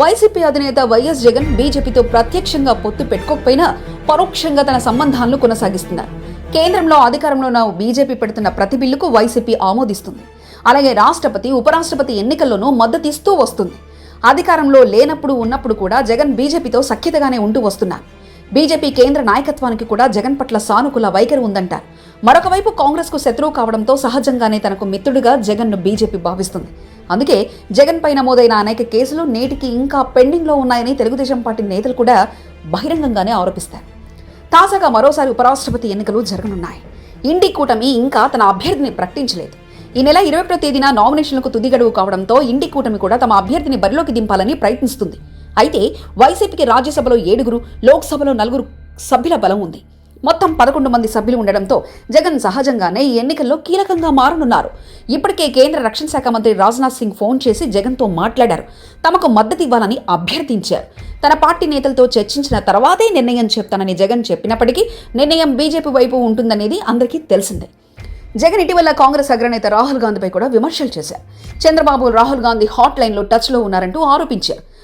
YCP అధినేత YS Jagan బీజేపీతో ప్రత్యక్షంగా పొత్తు పెట్టుకోకపోయినా పరోక్షంగా తన సంబంధాలను కొనసాగిస్తున్నారు. కేంద్రంలో అధికారంలో ఉన్న బీజేపీ పెడుతున్న ప్రతి బిల్లుకు వైసీపీ ఆమోదిస్తుంది. అలాగే రాష్ట్రపతి ఉపరాష్ట్రపతి ఎన్నికల్లోనూ మద్దతిస్తూ వస్తుంది. అధికారంలో లేనప్పుడు ఉన్నప్పుడు కూడా జగన్ బీజేపీతో సఖ్యతగానే ఉంటూ వస్తున్నారు. బీజేపీ కేంద్ర నాయకత్వానికి కూడా జగన్ పట్ల సానుకూల వైఖరి ఉందంటారు మరొకవైపు కాంగ్రెస్కు శత్రువు కావడంతో సహజంగానే తనకు మిత్రుడిగా జగన్ను బీజేపీ భావిస్తుంది. అందుకే జగన్ పై నమోదైన అనేక కేసులు నేటికి ఇంకా పెండింగ్లో ఉన్నాయని తెలుగుదేశం పార్టీ నేతలు కూడా బహిరంగంగానే ఆరోపిస్తారు. తాజాగా మరోసారి ఉపరాష్ట్రపతి ఎన్నికలు జరగనున్నాయి. ఇండి కూటమి ఇంకా తన అభ్యర్థిని ప్రకటించలేదు. ఈ నెల ఇరవై ఒకటో తేదీన నామినేషన్లకు తుది గడువు కావడంతో ఇండి కూటమి కూడా తమ అభ్యర్థిని బరిలోకి దింపాలని ప్రయత్నిస్తుంది. అయితే వైసీపీకి రాజ్యసభలో ఏడుగురు లోక్సభలో నలుగురు సభ్యుల బలం ఉంది. మొత్తం పదకొండు మంది సభ్యులు ఉండడంతో జగన్ సహజంగానే ఈ ఎన్నికల్లో కీలకంగా మారనున్నారు. ఇప్పటికే కేంద్ర రక్షణ శాఖ మంత్రి రాజ్నాథ్ సింగ్ ఫోన్ చేసి జగన్తో మాట్లాడారు. తమకు మద్దతు ఇవ్వాలని అభ్యర్థించారు. తన పార్టీ నేతలతో చర్చించిన తర్వాతే నిర్ణయం చెప్తానని జగన్ చెప్పినప్పటికీ నిర్ణయం బీజేపీ వైపు ఉంటుందనేది అందరికీ తెలిసిందే. జగన్ ఇటీవల కాంగ్రెస్ అగ్రనేత రాహుల్ గాంధీపై కూడా విమర్శలు చేశారు. చంద్రబాబు రాహుల్ గాంధీ హాట్ లైన్లో టచ్లో ఉన్నారంటూ ఆరోపించారు.